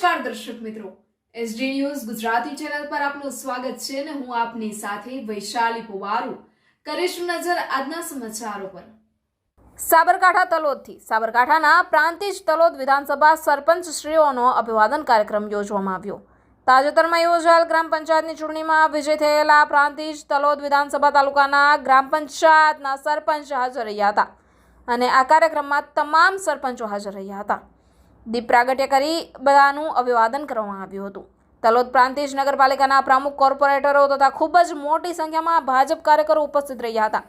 નમસ્કાર દર્શક મિત્રો. એસડી ન્યૂઝ ગુજરાતી ચેનલ પર આપનું સ્વાગત છે અને હું આપની સાથે વૈશાલી પુવારુ. કરીશું નજર આજના સમાચારો પર. સાબરકાંઠા તલોદથી. સાબરકાંઠાના પ્રાંતિજ તલોદ વિધાનસભા સરપંચ શ્રીઓનો અભિવાદન કાર્યક્રમ યોજવામાં આવ્યો. તાજેતરમાં યોજાયેલ ગ્રામ પંચાયતની ચૂંટણીમાં વિજય થયેલા પ્રાંતિજ તલોદ વિધાનસભા તાલુકાના ગ્રામ પંચાયતના સરપંચ હાજર રહ્યા હતા. અને આ કાર્યક્રમમાં તમામ સરપંચો હાજર રહ્યા હતા. દીપ પ્રાગટ્ય કરી બધાનું અભિવાદન કરવામાં આવ્યું હતું. તલોદ પ્રાંતિજ નગરપાલિકાના પ્રમુખ કોર્પોરેટરો તથા ખૂબ જ મોટી સંખ્યામાં ભાજપ કાર્યકરો ઉપસ્થિત રહ્યા હતા.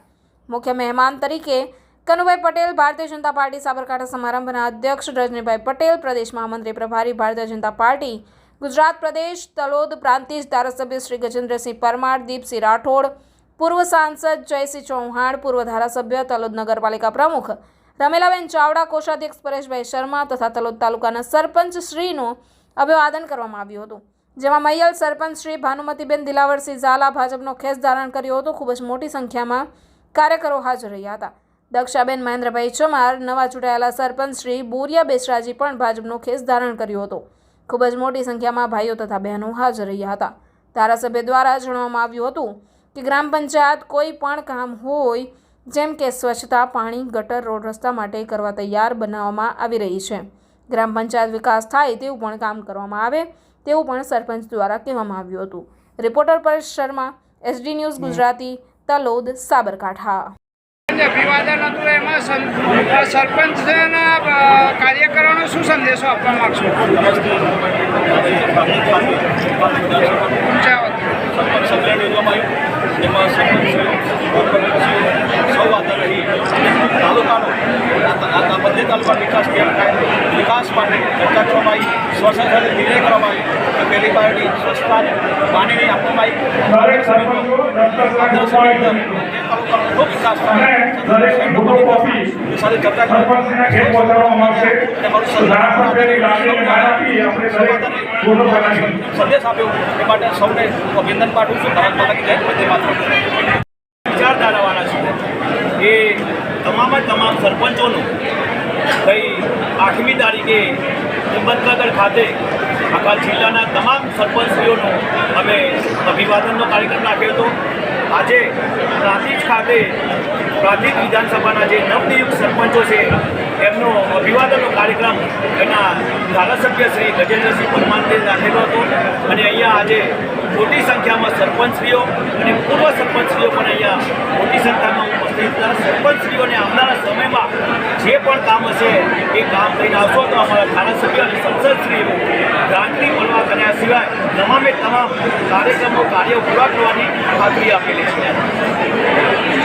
મુખ્ય મહેમાન તરીકે કનુભાઈ પટેલ, ભારતીય જનતા પાર્ટી સાબરકાંઠા સમારંભના અધ્યક્ષ રજનીભાઈ પટેલ, પ્રદેશ મહામંત્રી પ્રભારી ભારતીય જનતા પાર્ટી, ગુજરાત પ્રદેશ, તલોદ પ્રાંતિજ ધારાસભ્ય શ્રી ગજેન્દ્રસિંહ પરમાર, દીપસિંહ રાઠોડ, પૂર્વ સાંસદ જયસિંહ ચૌહાણ, પૂર્વ ધારાસભ્ય તલોદ નગરપાલિકા પ્રમુખ રમેલાબેન ચાવડા, કોષાધ્યક્ષ પરેશભાઈ શર્મા તથા તલોદ તાલુકાના સરપંચ શ્રીનું અભિવાદન કરવામાં આવ્યું હતું. જેમાં મૈયલ સરપંચ શ્રી ભાનુમતીબેન દિલાવરસિંહ ઝાલા ભાજપનો ખેસ ધારણ કર્યો હતો. ખૂબ જ મોટી સંખ્યામાં કાર્યકરો હાજર રહ્યા હતા. દક્ષાબેન મહેન્દ્રભાઈ ચમાર, નવા ચૂંટાયેલા સરપંચ શ્રી બોરિયા બેસરાજી પણ ભાજપનો ખેસ ધારણ કર્યો હતો. ખૂબ જ મોટી સંખ્યામાં ભાઈઓ તથા બહેનો હાજર રહ્યા હતા. ધારાસભ્ય દ્વારા જણાવવામાં આવ્યું હતું કે ગ્રામ પંચાયત કોઈ પણ કામ હોય જેમ કે સ્વચ્છતા પાણી ગટર રોડ રસ્તા માટે કરવા તૈયાર બનાવવામાં આવી રહી છે. ગ્રામ પંચાયત વિકાસ થાય તેવું પણ કામ કરવામાં આવે તેવું પણ સરપંચ દ્વારા કહેવામાં આવ્યું હતું. Reporter Paresh Sharma SD news Gujarati Talod Sabarkantha. અભિવાદન હતું એમાં સરપંચના કાર્યકરોને શું સંદેશો આપવા માંગશો? ઊંચા અવાજ. સંમેલન યોજવામાં આવ્યું એમાં સરપંચશ્રીઓ, કોર્પોરેટરશ્રીઓ સૌ હાજર રહી અને તાલુકાનો આ- આ વિકાસ કેમ થાય? વિકાસ માટે ચર્ચા કરવામાં આવી સ્વચ્છતા નિર્ણય કરવામાં આવી કે પહેલી પાર્ટી સ્વચ્છતા પાણીની આપવામાં આવી. ખૂબ વિકાસ થાય. સાથે ચર્ચા સંદેશ આપ્યો એ માટે સૌને અભિનંદન પાઠવું છું. ભારત માતા જય. વંદે માતરમ. વિચારધારાવાળા છે એ તમામ તમામ સરપંચોનું તારીખે હિંમતનગર ખાતે આખા જિલ્લાના તમામ સરપંચશ્રીઓનો અમે અભિવાદનનો કાર્યક્રમ રાખ્યો હતો. આજે પ્રાંતિજ ખાતે, પ્રાંતિજ વિધાનસભાના જે નવનિયુક્ત સરપંચો છે, એમનો અભિવાદનનો કાર્યક્રમ એના ધારાસભ્ય શ્રી ગજેન્દ્રસિંહ પરમારને રાખેલો હતો. અને અહીંયા આજે મોટી સંખ્યામાં સરપંચશ્રીઓ અને પૂર્વ સરપંચશ્રીઓ પણ અહીંયા મોટી સંખ્યામાં હતા સરપંચશ્રીઓને આવનારા સમયમાં જે પણ કામ હશે એ કામ લઈને આવશો તો અમારા ધારાસભ્ય અને સંસદશ્રીઓ ગ્રાન્ટની મળવા કર્યા સિવાય તમામે તમામ કાર્યક્રમો, કાર્યો પૂરા કરવાની ખાતરી આપેલી છે.